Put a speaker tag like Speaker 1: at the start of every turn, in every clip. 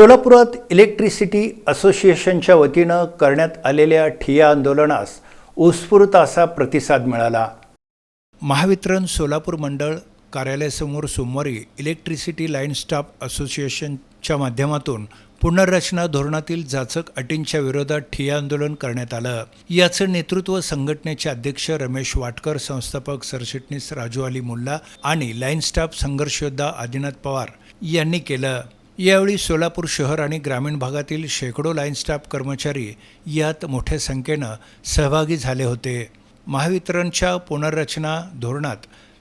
Speaker 1: सोलापुरात इलेक्ट्रिसिटी असोसिएशनच्या वतीनं करण्यात आलेल्या ठिया आंदोलनास उत्स्फूर्त असा प्रतिसाद मिळाला. महावितरण सोलापूर मंडळ कार्यालयासमोर सोमवारी इलेक्ट्रिसिटी लाईन स्टाफ असोसिएशनच्या माध्यमातून पुनर्रचना धोरणातील जाचक अटींच्या विरोधात ठिय्या आंदोलन करण्यात आलं. याचं नेतृत्व संघटनेचे अध्यक्ष रमेश वाटकर संस्थापक सरचिटणीस राजू अली मुल्ला आणि लाईन स्टाफ संघर्षयोद्धा आदिनाथ पवार यांनी केलं. यावेळी सोलापूर शहर आणि ग्रामीण भागातील शेकडो लाईन स्टाफ कर्मचारी यात मोठ्या संख्येनं सहभागी झाले होते. महावितरणच्या पुनर्रचना धोरणात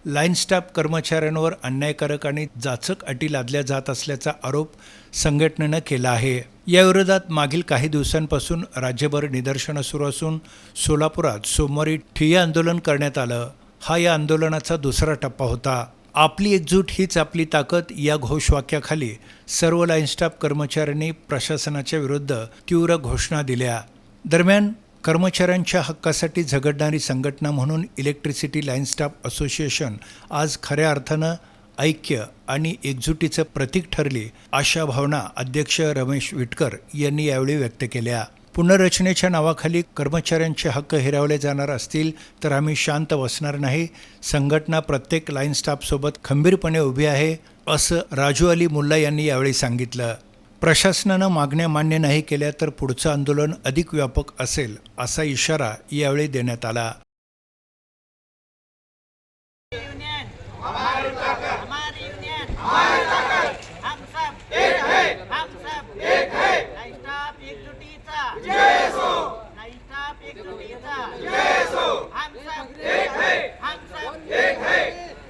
Speaker 1: लाईन स्टाफ कर्मचाऱ्यांवर अन्यायकारक आणि जाचक अटी लादल्या जात असल्याचा आरोप संघटनेनं केला आहे. याविरोधात मागील काही दिवसांपासून राज्यभर निदर्शनं सुरू असून सोलापुरात सोमवारी ठिय्या आंदोलन करण्यात आलं. हा या आंदोलनाचा दुसरा टप्पा होता. आपली एकजूट हीच आपली ताकद या घोषवाक्याखाली सर्व लाईन स्टाफ कर्मचाऱ्यांनी प्रशासनाच्या विरुद्ध तीव्र घोषणा दिल्या. दरम्यान कर्मचाऱ्यांच्या हक्कासाठी झगडणारी संघटना म्हणून इलेक्ट्रिसिटी लाईन स्टाफ असोसिएशन आज खऱ्या अर्थानं ऐक्य आणि एकजुटीचं प्रतीक ठरली अशा भावना अध्यक्ष रमेश विटकर यांनी यावेळी व्यक्त केल्या. पुनर्रचनेच्या नावाखाली कर्मचाऱ्यांचे हक्क हिरावले जाणार असतील तर आम्ही शांत बसणार नाही. संघटना प्रत्येक लाईन स्टाफसोबत खंबीरपणे उभी आहे असं राजू अली मुल्ला यांनी यावेळी सांगितलं. प्रशासनानं मागण्या मान्य नाही केल्या तर पुढचं आंदोलन अधिक व्यापक असेल असा इशारा यावेळी देण्यात आला.